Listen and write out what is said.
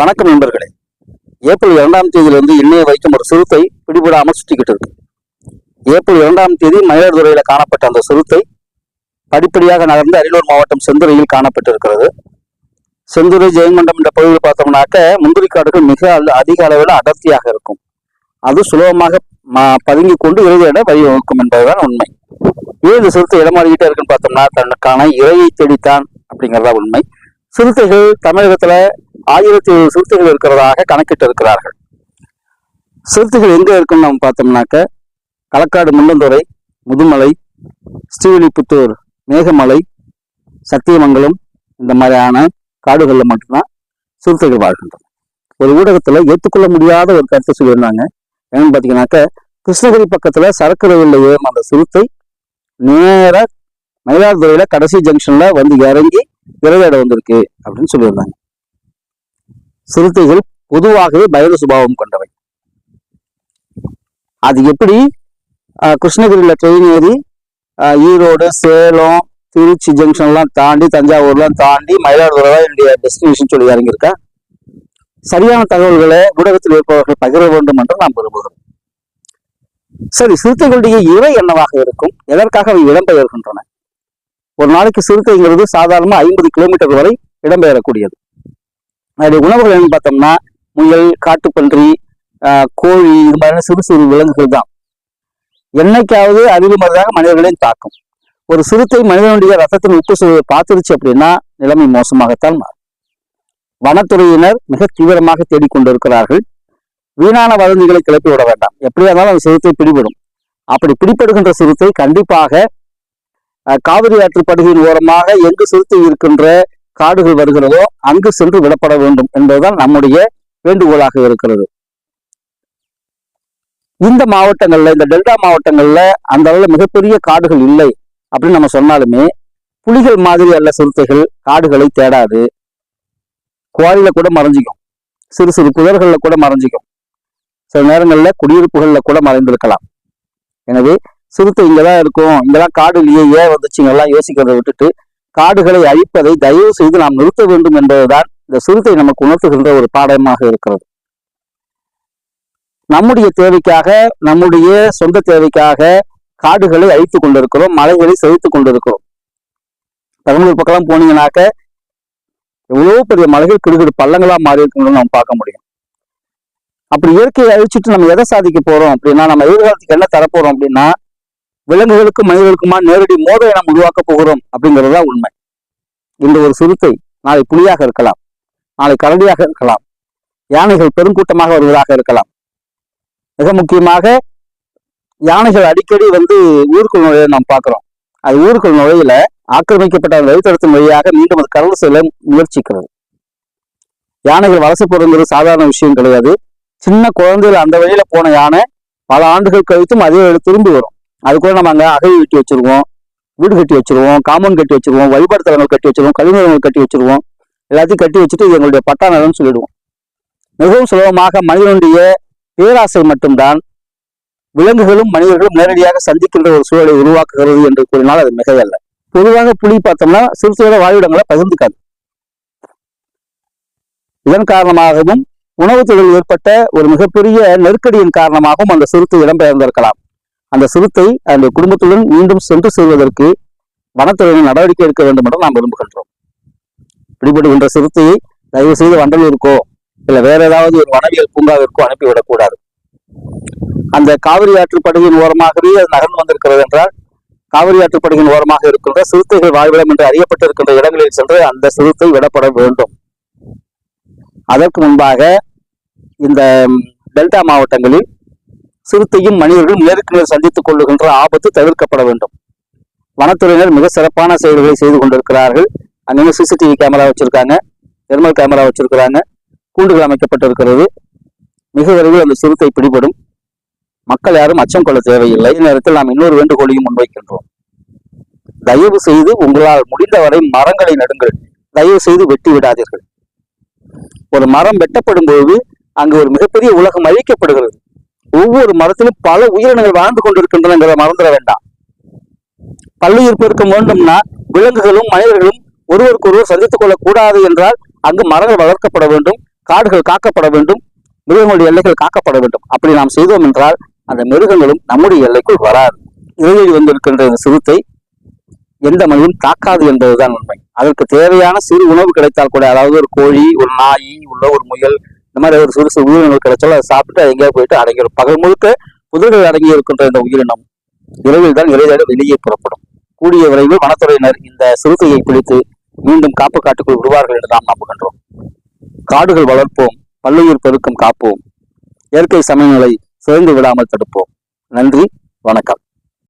வணக்கம் நண்பர்களே. ஏப்ரல் இரண்டாம் தேதியிலிருந்து இன்னைய வைக்கும் ஒரு சிறுத்தை பிடிபடாமல் சுற்றிக்கிட்டு இருக்கு ஏப்ரல் இரண்டாம் தேதி மயிலாடுதுறையில் காணப்பட்ட அந்த சிறுத்தை படிப்படியாக நகர்ந்து அரியலூர் மாவட்டம் செந்துறையில் காணப்பட்டிருக்கிறது. செந்துறை ஜெயங்கொண்டம் என்ற பகுதியில் பார்த்தோம்னாக்க முந்திரி காடுகள் மிக அதிக அளவில் அடர்த்தியாக இருக்கும். அது சுலபமாக பதுங்கி கொண்டு இறுதியிட வழிவகுக்கும் என்பதுதான் உண்மை. ஏன் இந்த சிறுத்தை இடமாறிக்கிட்டே இருக்குன்னு பார்த்தோம்னா தனக்கான இறையை தேடித்தான் அப்படிங்கிறதா உண்மை. சிறுத்தைகள் தமிழகத்தில் ஆயிரத்தி ஏழு சிறுத்தைகள் இருக்கிறதாக கணக்கிட்டு இருக்கிறார்கள் சிறுத்தைகள் எங்கே இருக்குன்னு நம்ம பார்த்தோம்னாக்க களக்காடு முண்டந்துறை முதுமலை ஸ்ரீவில்லிபுத்தூர் மேகமலை சத்தியமங்கலம் இந்த மாதிரியான காடுகளில் மட்டும்தான் சிறுத்தைகள் வாழ்கின்றன. ஒரு ஊடகத்தில் ஏற்றுக்கொள்ள முடியாத ஒரு கருத்தை சொல்லியிருந்தாங்க. என்னன்னு பார்த்தீங்கன்னாக்க கிருஷ்ணகிரி பக்கத்தில் சரக்கு ரயிலில் ஏறும் அந்த சிறுத்தை நேராக மயிலாடுதுறையில் கடைசி ஜங்ஷனில் வந்து இறங்கி இறவேட வந்திருக்கு அப்படின்னு சொல்லியிருந்தாங்க. சிறுத்தைகள் பொதுவாகவே பயந்த சுபாவம் கொண்டவை. அது எப்படி? கிருஷ்ணகிரியில் ட்ரெயின் ஏறி ஈரோடு சேலம் திருச்சி ஜங்ஷன்லாம் தாண்டி தஞ்சாவூர்லாம் தாண்டி மயிலாடுதுறை தான் என்னுடைய டெஸ்டினேஷன் சொல்லி இறங்கியிருக்கா. சரியான தகவல்களை ஊடகத்தில் இருப்பவர்கள் பகிர வேண்டும் என்று நாம் விரும்புகிறோம் சரி சிறுத்தைகளுடைய இறை என்னவாக இருக்கும்? எதற்காக அவை இடம்பெயர்கின்றன? ஒரு நாளைக்கு சிறுத்தைங்கிறது சாதாரணமாக ஐம்பது கிலோமீட்டர் வரை இடம்பெயரக்கூடியது. அதனுடைய உணவுகள் என்னன்னு பார்த்தோம்னா முயல் காட்டுப்பன்றி கோழி இது மாதிரியான சிறு சிறு விலங்குகள் தான். என்னைக்காவது அறிவு மருந்தாக மனிதர்களையும் தாக்கும். ஒரு சிறுத்தை மனிதனுடைய ரத்தத்தின் உப்பு சுவையை பார்த்துருச்சு அப்படின்னா நிலைமை மோசமாகத்தான் மாறும். வனத்துறையினர் மிக தீவிரமாக தேடிக்கொண்டிருக்கிறார்கள். வீணான வதந்திகளை கிளப்பி விட வேண்டாம். எப்படியா இருந்தாலும் அந்த சிறுத்தை பிடிபடும். அப்படி பிடிபடுகின்ற சிறுத்தை கண்டிப்பாக காவிரி ஆற்று படுகையின் ஓரமாக எங்கு சிறுத்தை இருக்கின்ற காடுகள் வருகிறதோ அங்கு சென்று விடப்பட வேண்டும் என்பதுதான் நம்முடைய வேண்டுகோளாக இருக்கிறது. இந்த மாவட்டங்கள்ல இந்த டெல்டா மாவட்டங்கள்ல அந்த அளவுல மிகப்பெரிய காடுகள் இல்லை அப்படின்னு நம்ம சொன்னாலுமே புலிகள் மாதிரி அல்ல சிறுத்தைகள் காடுகளை தேடாது. குவாரியில கூட மறைஞ்சிக்கும். சிறு சிறு புதர்களில் கூட மறைஞ்சிக்கும். சில நேரங்களில் குடியிருப்புகளில் கூட மறைந்திருக்கலாம். எனவே சிறுத்தை இங்கதான் இருக்கும் இங்கெல்லாம் காடு இல்லையே ஏன் வந்துச்சுங்கெல்லாம் யோசிக்கிறதை விட்டுட்டு காடுகளை அழிப்பதை தயவு செய்து நாம் நிறுத்த வேண்டும் என்பதுதான் இந்த சிறுத்தை நமக்கு உணர்த்துகின்ற ஒரு பாடமாக இருக்கிறது. நம்முடைய தேவைக்காக நம்முடைய சொந்த தேவைக்காக காடுகளை அழித்துக் கொண்டிருக்கிறோம் மலைகளை செழித்துக் கொண்டிருக்கிறோம். பெரம்பலூர் பக்கம் போனீங்கன்னாக்க எவ்வளவு பெரிய மலைகள் கிடுகிடு பள்ளங்களா மாறி இருக்குன்னு நம்ம பார்க்க முடியும். அப்படி இயற்கையை அழிச்சிட்டு நம்ம எதை சாதிக்க போறோம் அப்படின்னா நம்ம எதிர்காலத்துக்கு என்ன தரப்போறோம் அப்படின்னா விலங்குகளுக்கும் மனிதர்களுக்குமா நேரடி மோதலை நாம் உருவாக்க போகிறோம் அப்படிங்கிறது தான் உண்மை. இந்த ஒரு சிறுத்தை நாளை புலியாக இருக்கலாம் நாளை கரடியாக இருக்கலாம் யானைகள் பெருங்கூட்டமாக வருவதாக இருக்கலாம். மிக முக்கியமாக யானைகள் அடிக்கடி வந்து ஊருக்குள் நுழைய நாம் பார்க்குறோம். அது ஊருக்குள் நுழையில ஆக்கிரமிக்கப்பட்ட வழித்தடத்தின் வழியாக மீண்டும் அது கடந்து செல்ல முயற்சிக்கிறது. யானைகள் வலசை போறதுங்கிறது சாதாரண விஷயம் கிடையாது. சின்ன குழந்தைகள் அந்த வழியில போன யானை பல ஆண்டுகள் கழித்தும் அதே வழி திரும்பி வரும். அது கூட நம்ம அங்கே அகழி வெட்டி வச்சிருவோம் வீடு கட்டி வச்சிருவோம் காம்பவுண்ட் கட்டி வச்சிருவோம் வழிபாடு தலங்கள் கட்டி வச்சிருவோம் கழிவுகள் கட்டி வச்சிருவோம். எல்லாத்தையும் கட்டி வச்சுட்டு இது எங்களுடைய பட்டா நிலம்னு சொல்லிடுவோம். மிகவும் சுலபமாக மனிதனுடைய பேராசை மட்டும்தான் விலங்குகளும் மனிதர்களும் நேரடியாக சந்திக்கின்ற ஒரு சூழலை உருவாக்குகிறது என்று கூறினால் அது மிகையல்ல பொதுவாக புலி பார்த்தோம்னா சிறுத்தையோட வாழ்விடங்களை பகிர்ந்துக்காது. இதன் காரணமாகவும் உணவு தொழில் ஏற்பட்ட ஒரு மிகப்பெரிய நெருக்கடியின் காரணமாகவும் அந்த சிறுத்தை இடம்பெயர்ந்திருக்கலாம் அந்த சிறுத்தை அந்த குடும்பத்துடன் மீண்டும் சென்று செல்வதற்கு வனத்துறையினர் நடவடிக்கை எடுக்க வேண்டும் என்று நாம் விரும்புகின்றோம். பிடிபடுகின்ற சிறுத்தையை தயவு செய்து வண்டலூருக்கோ இல்ல வேற ஏதாவது ஒரு வனவியல் பூங்காவிற்கோ அனுப்பிவிடக்கூடாது அந்த காவிரி ஆற்று ஓரமாகவே அது நகர்ந்து வந்திருக்கிறது என்றால் காவிரி ஆற்று ஓரமாக இருக்கின்ற சிறுத்தைகள் வாழ்விடம் என்று அறியப்பட்டிருக்கின்ற இடங்களில் சென்று அந்த சிறுத்தை விடப்பட வேண்டும். அதற்கு முன்பாக இந்த டெல்டா மாவட்டங்களில் சிறுத்தையும் மனிதர்களும் நேருக்கு நேர் சந்தித்துக் கொள்ளுகின்ற ஆபத்து தவிர்க்கப்பட வேண்டும். வனத்துறையினர் மிக சிறப்பான செயல்களை செய்து கொண்டிருக்கிறார்கள். அங்கங்கே சிசிடிவி கேமரா வச்சிருக்காங்க. தெர்மல் கேமரா வச்சிருக்கிறாங்க. கூண்டுகள் அமைக்கப்பட்டிருக்கிறது. மிக விரைவில் அந்த சிறுத்தை பிடிபடும். மக்கள் யாரும் அச்சம் கொள்ள தேவையில்லை. இந்நேரத்தில் நாம் இன்னொரு வேண்டுகோளையும் முன்வைக்கின்றோம். தயவு செய்து உங்களால் முடிந்தவரை மரங்களை நடுங்கள். தயவு செய்து வெட்டி விடாதீர்கள். ஒரு மரம் வெட்டப்படும் பொழுது அங்கு ஒரு மிகப்பெரிய உலகம் அழிக்கப்படுகிறது. ஒவ்வொரு மரத்திலும் பல உயிரினங்கள் வாழ்ந்து கொண்டிருக்கின்றன மறந்துட வேண்டாம். பல்லுயிர் பெருக்கம் வேண்டும்னா விலங்குகளும் மனிதர்களும் ஒருவருக்கொருவர் சந்தித்துக் கொள்ளக்கூடாது என்றால் அங்கு மரங்கள் வளர்க்கப்பட வேண்டும் காடுகள் காக்கப்பட வேண்டும் மிருகங்களுடைய எல்லைகள் காக்கப்பட வேண்டும். அப்படி நாம் செய்தோம் என்றால் அந்த மிருகங்களும் நம்முடைய எல்லைக்குள் வராது. இறைவழி வந்திருக்கின்ற இந்த சிறுத்தை எந்த மனிதனும் தாக்காது என்பதுதான் உண்மை. அதற்கு தேவையான சிறு உணவு கிடைத்தால் கூட அதாவது ஒரு கோழி ஒரு நாய் உள்ள ஒரு முயல் இந்த மாதிரி ஒரு சிறு சிறு உயிரினங்கள் கிடைச்சாலும் அதை சாப்பிட்டு அது எங்கேயா போயிட்டு அடங்கிடும். பகல் முழுக்க புதர்கள் அடங்கி இருக்கின்ற இந்த உயிரினம் இரவில் தான் இறைவேட வெளியே புறப்படும். கூடிய விரைவில் வனத்துறையினர் இந்த சிறுத்தையை பிடித்து மீண்டும் காப்பு காட்டுக்குள் விடுவார்கள் என்று நாம் நம்புகின்றோம். காடுகள் வளர்ப்போம் பல்லுயிர் பெருக்கம் காப்போம். இயற்கை சமநிலை சிதைந்து விடாமல் தடுப்போம். நன்றி வணக்கம்.